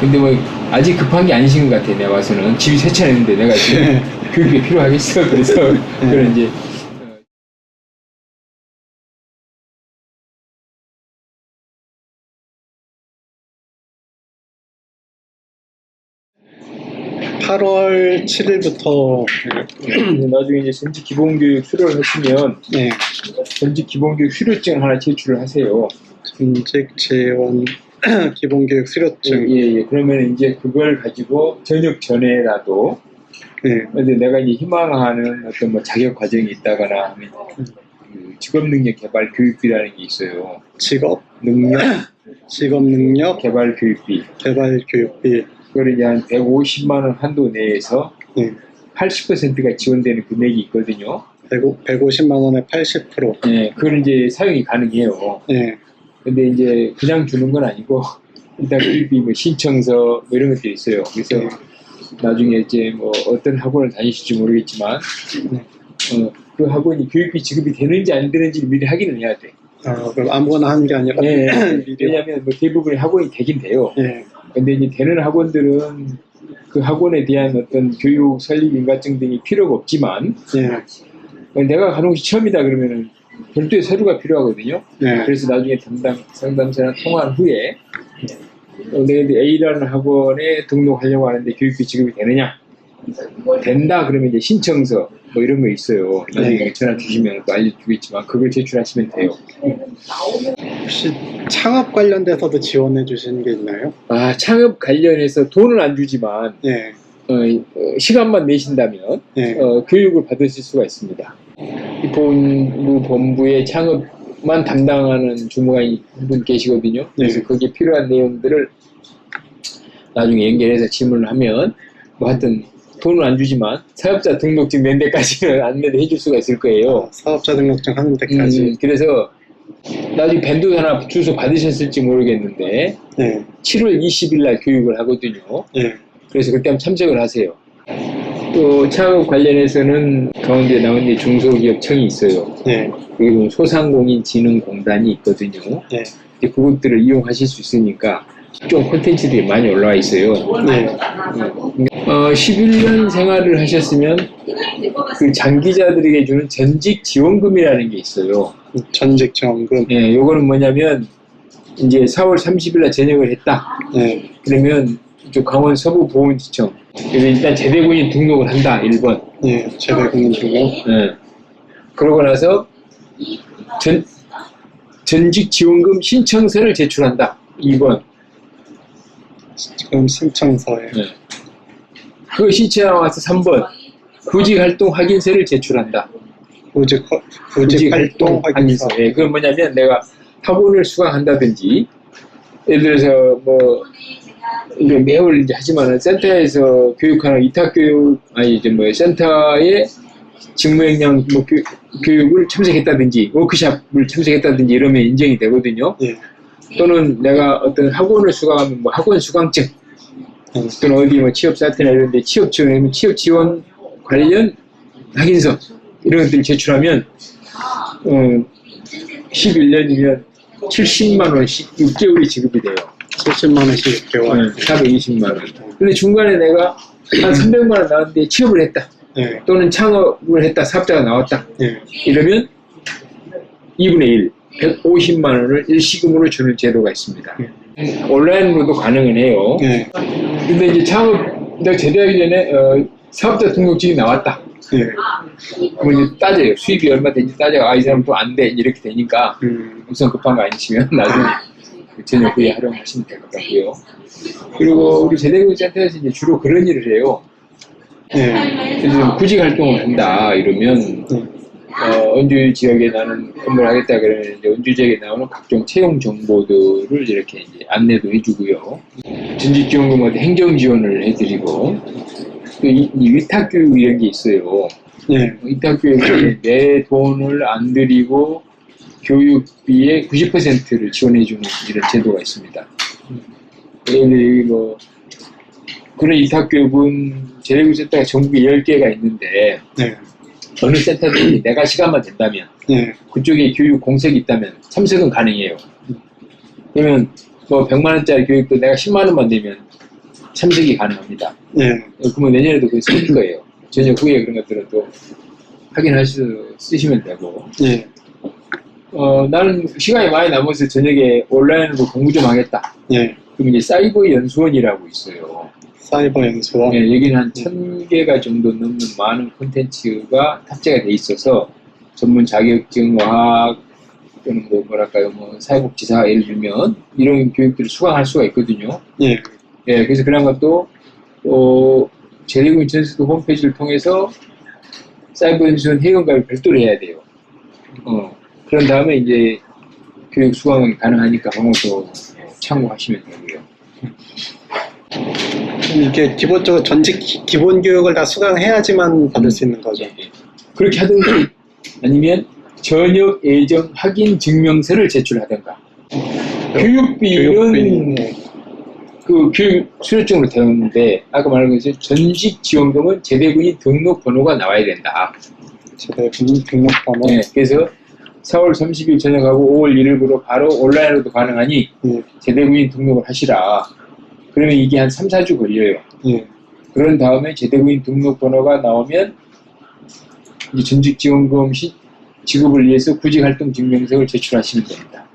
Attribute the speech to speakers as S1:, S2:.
S1: 근데 뭐 아직 급한 게 아니신 것 같아 내가 봐서는. 집이 세 채나 있는데 내가 지금 교육이 필요하겠어. 그래서 그런 이제. 어,
S2: 8월 7일부터
S1: 나중에 이제 전직 기본교육 수료를 하시면
S2: 네,
S1: 전직 기본교육 수료증 하나 제출을 하세요.
S2: 전직 재원 기본교육 수료증.
S1: 예, 예. 그러면 이제 그걸 가지고 전역 전에라도
S2: 네,
S1: 근데 내가 이제 희망하는 어떤 뭐 자격 과정이 있다거나 하면 그 직업 능력 개발 교육비라는 게 있어요.
S2: 직업
S1: 능력
S2: 직업 능력
S1: 개발 교육비.
S2: 개발 교육비.
S1: 그걸 이제 한 150만 원 한도 내에서
S2: 네,
S1: 80%가 지원되는 금액이 있거든요.
S2: 150, 150만 원에 80%.
S1: 예, 그걸 이제 사용이 가능해요.
S2: 네,
S1: 근데 이제 그냥 주는 건 아니고 일단 교육비 뭐 신청서 뭐 이런 것들이 있어요. 그래서
S2: 네.
S1: 나중에 이제 뭐 어떤 학원을 다니실지 모르겠지만
S2: 네.
S1: 어, 그 학원이 교육비 지급이 되는지 안 되는지 미리 확인을 해야 돼.
S2: 아, 그럼 아무거나 하는 게 아니라
S1: 예,
S2: 미리.
S1: 왜냐하면 뭐 대부분의 학원이 되긴 돼요.
S2: 예,
S1: 근데 이제 되는 학원들은 그 학원에 대한 어떤 교육 설립 인가증 등이 필요가 없지만
S2: 예,
S1: 내가 간혹 시험이다 그러면은 별도의 서류가 필요하거든요.
S2: 예,
S1: 그래서 나중에 담당 상담사랑 통화한 후에 이제 A라는 학원에 등록하려고 하는데 교육비 지급이 되느냐? 된다 그러면 이제 신청서 뭐 이런 거 있어요. 나중에
S2: 네.
S1: 전화 주시면 또 알려주겠지만 그걸 제출하시면 돼요.
S2: 혹시 창업 관련돼서도 지원해 주시는 게 있나요?
S1: 아 창업 관련해서 돈은 안 주지만 어, 시간만 내신다면
S2: 예,
S1: 어, 교육을 받으실 수가 있습니다. 이 본부 본부의 창업만 담당하는 주무관이 한분 계시거든요. 그래서
S2: 네.
S1: 거기에 필요한 내용들을 나중에 연결해서 질문을 하면 뭐 하여튼 돈은 안 주지만 사업자 등록증 낸 데까지는 안내를 해줄 수가 있을 거예요.
S2: 사업자 등록증 하는 데까지.
S1: 음, 그래서 나중에 밴드 하나 주소 받으셨을지 모르겠는데
S2: 예,
S1: 7월 20일 날 교육을 하거든요.
S2: 예,
S1: 그래서 그때 한번 참석을 하세요. 또 창업 관련해서는 가운데 나온 게 중소기업청이 있어요.
S2: 예,
S1: 그리고 소상공인 진흥공단이 있거든요.
S2: 예,
S1: 이제 그것들을 이용하실 수 있으니까 좀 콘텐츠들이 많이 올라와 있어요.
S2: 예,
S1: 어, 11년 생활을 하셨으면 그 장기자들에게 주는 전직 지원금이라는 게 있어요.
S2: 전직 지원금.
S1: 예, 요거는 뭐냐면 이제 4월 30일 날 전역을 했다.
S2: 예,
S1: 그러면 이쪽 강원 서부 보훈지청 그래서 일단 제대군인 등록을 한다 1번
S2: 예, 제대공인 등록.
S1: 예. 그러고 나서 전, 전직 지원금 신청서를 제출한다 2번
S2: 지금 신청서에.
S1: 예. 그 신청하고 나서 3번 구직 활동 확인서를 제출한다
S2: 구직, 허- 구직 활동 확인서.
S1: 예, 그건 뭐냐면 내가 학원을 수강한다든지 예를 들어서 뭐 이게 매월 이제 하지만은 센터에서 교육하는 이탁 교육 아니 이제 뭐 센터의 직무역량 뭐 교, 교육을 참석했다든지 워크샵을 참석했다든지 이러면 인정이 되거든요.
S2: 예,
S1: 또는 내가 어떤 학원을 수강하면 뭐 학원 수강증
S2: 음,
S1: 또는 어디 뭐 취업 사이트나 이런 데 취업 지원하면 취업 지원 관련 확인서 이런 것들 제출하면 어 11년이면 70만 원씩 6개월이 지급이 돼요.
S2: 70만 원씩 6개월.
S1: 420만 원. 근데 중간에 내가 한 300만 원 나왔는데 취업을 했다.
S2: 예,
S1: 또는 창업을 했다. 사업자가 나왔다.
S2: 예,
S1: 이러면 2분의 1, 150만 원을 일시금으로 주는 제도가 있습니다. 온라인으로도 가능은 해요.
S2: 예,
S1: 근데 이제 창업, 내가 제대하기 전에 어, 사업자 등록증이 나왔다.
S2: 예.
S1: 그러면 이제 따져요. 수입이 얼마 되는지 따져가, 아, 이 사람 돈안 돼. 이렇게 되니까
S2: 음,
S1: 우선 급한 거 아니시면 나중에 그 저녁 후에 활용하시면 될 것 같고요. 그리고 우리 제대교육센터에서 이제 주로 그런 일을 해요.
S2: 예,
S1: 그래서 구직 활동을 한다 이러면
S2: 예,
S1: 어, 언주 지역에 나는 근무를 하겠다 그러면 이제 언주 지역에 나오는 각종 채용 정보들을 이렇게 이제 안내도 해주고요. 전직 지원금 같은 행정 지원을 해드리고 또 이, 이 위탁 교육 이런 게 있어요.
S2: 예,
S1: 위탁 교육에 내 돈을 안 들이고 교육비의 90%를 지원해주는 이런 제도가 있습니다. 예를 뭐 그런 위탁 교육은 재래교육센터가 전국에 10개가 있는데
S2: 예,
S1: 어느 센터든지 내가 시간만 된다면
S2: 예,
S1: 그쪽에 교육 공석이 있다면 참석은 가능해요. 그러면 뭐 100만 원짜리 교육도 내가 10만 원만 내면 참석이 가능합니다.
S2: 예.
S1: 그러면 내년에도 그게 생길 거예요. 전혀 후에 그런 것들은 또 확인하셔서 쓰시면 되고.
S2: 예.
S1: 어, 나는 시간이 많이 남아서 저녁에 온라인으로 공부 좀 하겠다.
S2: 예.
S1: 그럼 이제 사이버 연수원이라고 있어요.
S2: 사이버 연수원.
S1: 예, 여기는 한 천 개가 정도 넘는 많은 콘텐츠가 탑재가 돼 있어서 전문 자격증, 화학, 또는 뭐 뭐랄까요, 뭐 사회복지사 예를 들면 이런 교육들을 수강할 수가 있거든요.
S2: 예.
S1: 예, 그래서 그런 것도 어, 재래군 전수도 홈페이지를 통해서 사이버 연수원 회원가입을 별도로 해야 돼요. 어, 그런 다음에 이제 교육 수강은 가능하니까 그것도 참고하시면 되고요.
S2: 이게 기본적으로 전직 기- 기본 교육을 다 수강해야지만 받을 수 있는 거죠.
S1: 예, 예. 그렇게 하든지 아니면 전역 예정 확인 증명서를 제출하든가. 교육비는
S2: 교육비. 예.
S1: 그 교육 수료증으로 되었는데 아까 말한 것처럼 전직 지원금은 제대군인 등록 번호가 나와야 된다.
S2: 제대 등록 번호.
S1: 네, 그래서 4월 30일 저녁하고 5월 1일부로 바로 온라인으로도 가능하니
S2: 예.
S1: 제대군인 등록을 하시라. 그러면 이게 한 3, 4주 걸려요.
S2: 예.
S1: 그런 다음에 제대구인 등록 번호가 나오면 이제 전직 지원금 시, 지급을 위해서 구직 활동 증명서를 제출하시면 됩니다.
S2: 음.